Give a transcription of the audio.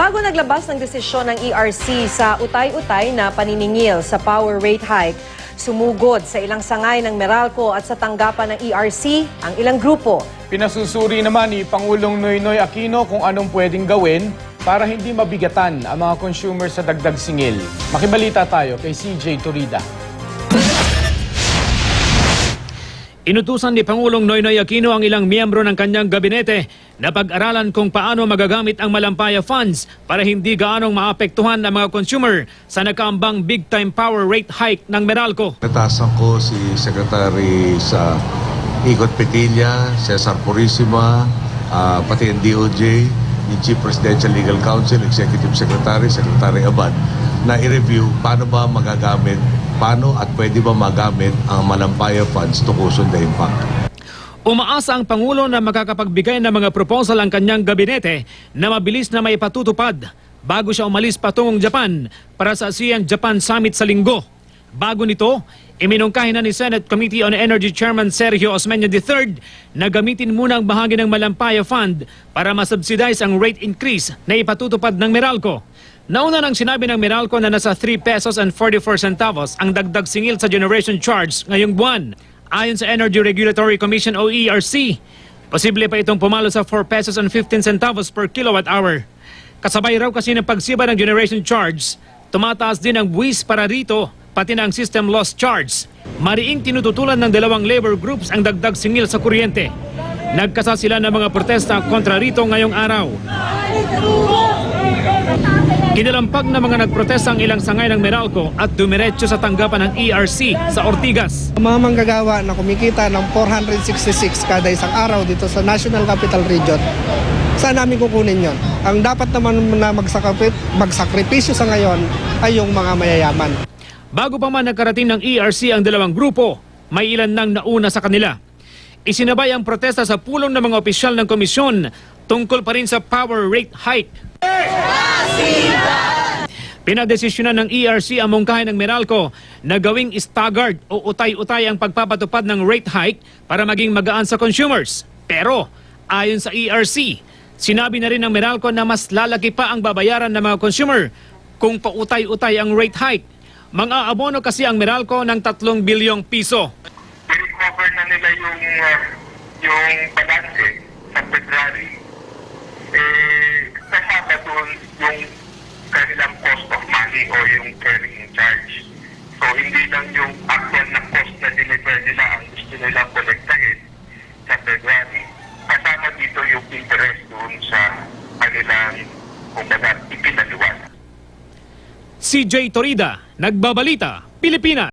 Bago naglabas ng desisyon ng ERC sa utay-utay na paniningil sa power rate hike, sumugod sa ilang sangay ng Meralco at sa tanggapan ng ERC ang ilang grupo. Pinasusuri naman ni Pangulong Noynoy Aquino kung anong pwedeng gawin para hindi mabigatan ang mga consumer sa dagdag singil. Makibalita tayo kay CJ Turida. Inutusan ni Pangulong Noynoy Aquino ang ilang miyembro ng kanyang gabinete na pag-aralan kung paano magagamit ang malampaya funds para hindi gaanong maapektuhan ang mga consumer sa nakaambang big-time power rate hike ng Meralco. Natasan ko si Secretary sa Ikot Petilla, Cesar Purisima, ah, pati ang DOJ, yung Chief Presidential Legal Counsel, Executive Secretary, Secretary Abad, na i-review paano ba magagamit, paano at pwede ba magamit ang Malampaya Funds to cushion the impact. Umaasa ang Pangulo na makakapagbigay ng mga proposal ang kanyang gabinete na mabilis na may patutupad bago siya umalis patungong Japan para sa ASEAN-Japan Summit sa linggo. Bago nito, iminungkahin na ni Senate Committee on Energy Chairman Sergio Osmeña III na gamitin muna ang bahagi ng Malampaya Fund para masubsidize ang rate increase na ipatutupad ng Meralco. Nauna nang sinabi ng Meralco na nasa 3 pesos and 44 centavos ang dagdag singil sa generation charge ngayong buwan. Ayon sa Energy Regulatory Commission o ERC, posible pa itong pumalo sa 4 pesos and 15 centavos per kilowatt hour. Kasabay raw kasi ng pagsiba ng generation charge, tumataas din ang buwis para rito, pati na ang system loss charge. Mariing tinututulan ng dalawang labor groups ang dagdag singil sa kuryente. Nagkasa sila ng mga protesta kontra rito ngayong araw. Kinalampag na mga nagprotesta ang ilang sangay ng Meralco at dumiretso sa tanggapan ng ERC sa Ortigas. Mga manggagawa na kumikita ng 466 kada isang araw dito sa National Capital Region, saan namin kukunin yon? Ang dapat naman na magsakripi- magsakripisyo sa ngayon ay yung mga mayayaman. Bago pa man nagkarating ng ERC ang dalawang grupo, may ilan nang nauna sa kanila. Isinabay ang protesta sa pulong ng mga opisyal ng komisyon tungkol pa rin sa power rate hike. Pinadesisyonan ng ERC ang mungkahin ng Meralco na gawing staggered o utay-utay ang pagpapatupad ng rate hike para maging magaan sa consumers. Pero ayon sa ERC, sinabi na rin ng Meralco na mas lalaki pa ang babayaran ng mga consumer kung pautay-utay ang rate hike. Mga abono kasi ang Meralco ng 3 bilyong piso. i-recover na nila yung uh, yung balanse sa February, eh, kasama doon yung kanilang cost of money o yung carrying charge. So, hindi lang yung actual na cost na deliver nila ang gusto nila kolektahin sa February. Kasama dito yung interest doon sa kanilang, kumbaga, ipinaliwan. CJ Torida, Nagbabalita, Pilipinas.